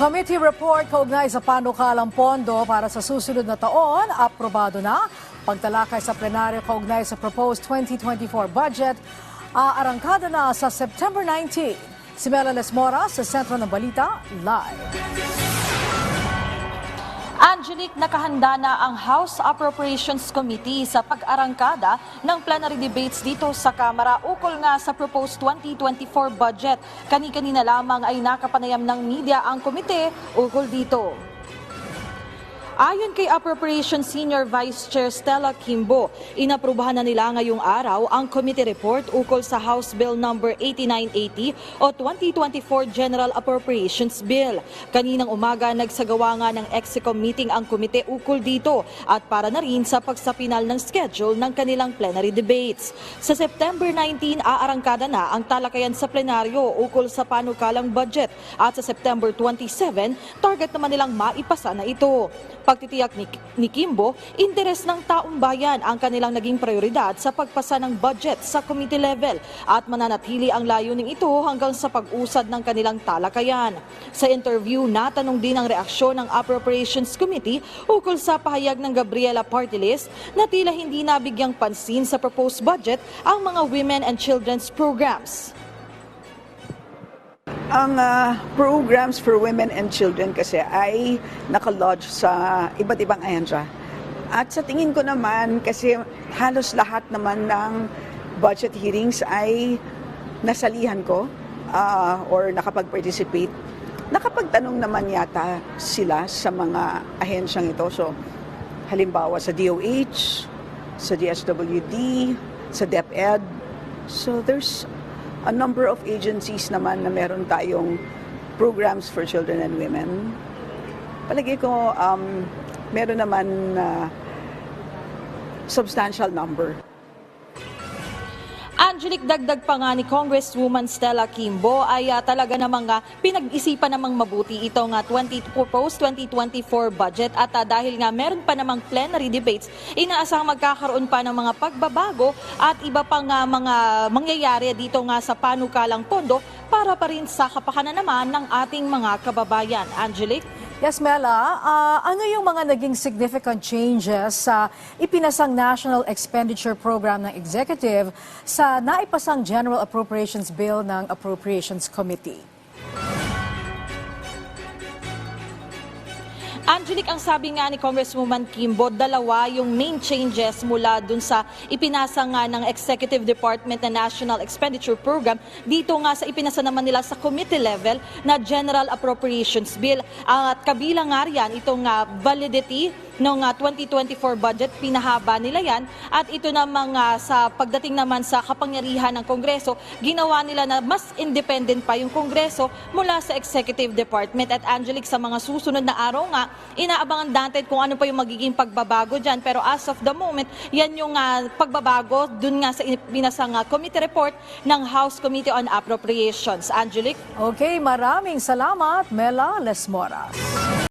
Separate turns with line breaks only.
Committee report kaugnay sa panukalang pondo para sa susunod na taon, aprobado na. Pagtalakay sa plenaryo kaugnay sa proposed 2024 budget, aarangkada na sa September 19. Si Mela Lesmora sa Sentro ng Balita, live.
Angelic, nakahanda na ang House Appropriations Committee sa pag-arangkada ng plenary debates dito sa Kamara ukol nga sa proposed 2024 budget. Kani-kanina lamang ay nakapanayam ng media ang komite ukol dito. Ayon kay Appropriations Senior Vice Chair Stella Kimbo, inaprubahan na nila ngayong araw ang committee report ukol sa House Bill number 8980 o 2024 General Appropriations Bill. Kaninang umaga nagsagawa nga ng EXICOM meeting ang komite ukol dito at para na rin sa pagsapinal ng schedule ng kanilang plenary debates. Sa September 19, aarangkada na ang talakayan sa plenaryo ukol sa panukalang budget at sa September 27, target naman nilang maipasa na ito. Pagtitiyak ni, ni Kimbo, interes ng taong bayan ang kanilang naging prioridad sa pagpasa ng budget sa committee level at mananatili ang layuning ito hanggang sa pag-usad ng kanilang talakayan. Sa interview, natanong din ang reaksyon ng Appropriations Committee ukol sa pahayag ng Gabriela Party List na tila hindi nabigyang pansin sa proposed budget ang mga women and children's programs.
Ang ah, programs for women and children kasi ay nakalodge sa iba't ibang ahensya. At sa tingin ko naman, kasi halos lahat naman ng budget hearings ay nasalihan ko ah, or nakapag-participate. Nakapagtanong naman yata sila sa mga ahensyang ito. So, halimbawa sa DOH, sa DSWD, sa DepEd. So, there's a number of agencies naman na meron tayong programs for children and women. Palagi ko, um, meron naman na substantial number.
Angelic, dagdag pa nga ni Congresswoman Stella Kimbo ay ah, talaga namang nga pinag-isipan namang mabuti ito nga 20, proposed 2024 budget at ah, dahil nga meron pa namang plenary debates, inaasahang magkakaroon pa ng mga pagbabago at iba pang nga mga mangyayari dito nga sa panukalang pondo para pa rin sa kapakanan naman ng ating mga kababayan. Angelic?
Yes, Mela, ah, ano yung mga naging significant changes sa ipinasang National Expenditure Program ng Executive sa naipasang General Appropriations Bill ng Appropriations Committee?
Angelic, ang sabi nga ni Congresswoman Kimbo, dalawa yung main changes mula dun sa ipinasa nga ng Executive Department na National Expenditure Program dito nga sa ipinasa naman nila sa committee level na General Appropriations Bill. At kabilang nga riyan itong nga validity ng ah, 2024 budget, pinahaba nila yan. At ito namang ah, sa pagdating naman sa kapangyarihan ng Kongreso, ginawa nila na mas independent pa yung Kongreso mula sa Executive Department. At Angelic, sa mga susunod na araw nga, inaabangan natin kung ano pa yung magiging pagbabago dyan. Pero as of the moment, yan yung ah, pagbabago dun nga sa pinasang ah, committee report ng House Committee on Appropriations. Angelic?
Okay, maraming salamat, Mela Lesmoras.